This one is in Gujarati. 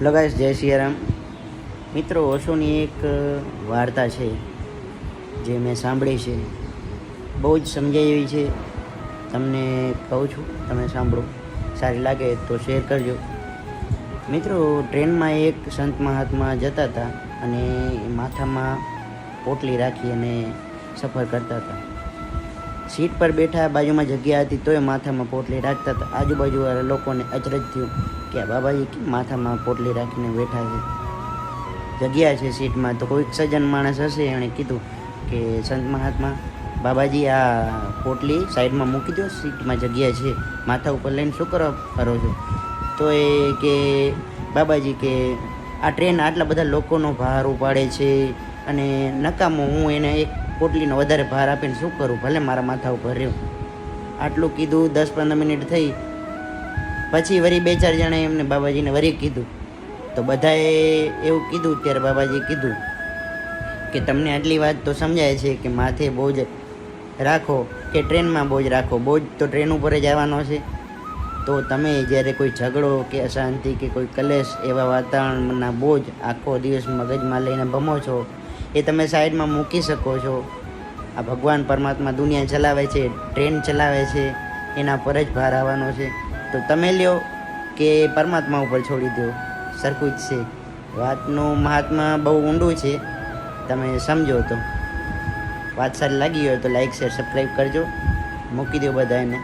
હેલો ગાઈસ, જય સિયારામ મિત્રો, ઓશોની એક વાર્તા છે જે મેં સાંભળી છે. બહુ જ સમજાય એવી છે. તમને કહું છું, તમે સાંભળો. સારી લાગે તો શેર કરજો. મિત્રો, ટ્રેનમાં એક સંત મહાત્મા જતા હતા અને માથામાં પોટલી રાખી અને સફર કરતા હતા. સીટ પર બેઠા બાજુમાં જગ્યા હતી તોય માથામાં પોટલી રાખતા હતા. આજુબાજુવાળા લોકોને અચરજ થયું કે બાબાજી કેમ માથામાં પોટલી રાખીને બેઠા છે? જગ્યા છે સીટમાં તો કોઈક સજ્જન માણસ હશે એણે કીધું કે, સંત મહાત્મા, બાબાજી, આ પોટલી સાઈડમાં મૂકી દો, સીટમાં જગ્યા છે. માથા ઉપર લઈને શું કરો ફરો છો? તો એ કે, બાબાજી, કે આ ટ્રેન આટલા બધા લોકોનો ભાર ઉપાડે છે અને નકામો હું એને એક પોટલીનો વધારે ભાર આપીને શું કરું? ભલે મારા માથા ઉપર રહ્યું. આટલું કીધું, દસ પંદર મિનિટ થઈ. પછી વળી બે ચાર જણાએ એમને બાબાજીને વરી કીધું. તો બધાએ એવું કીધું, ત્યારે બાબાજીએ કીધું કે તમને આટલી વાત તો સમજાય છે કે માથે બોજ રાખો કે ટ્રેનમાં બોજ રાખો. બોજ તો ટ્રેન ઉપર જ આવવાનો છે. તો તમે જ્યારે કોઈ ઝઘડો કે અશાંતિ કે કોઈ કલેશ એવા વાતાવરણના બોજ આખો દિવસ મગજમાં લઈને ભમો છો એ તમે સાઈડમાં મૂકી શકો છો. આ ભગવાન પરમાત્મા દુનિયા ચલાવે છે, ટ્રેન ચલાવે છે, એના પર જ ભાર આવવાનો છે. તો તમે લ્યો કે પરમાત્મા ઉપર છોડી દો. સરખું જ છે. વાતનું મહાત્મા બહુ ઊંડું છે. તમે સમજો તો. વાત સારી લાગી હોય તો લાઈક શેર સબસ્ક્રાઈબ કરજો. મૂકી દો બધાને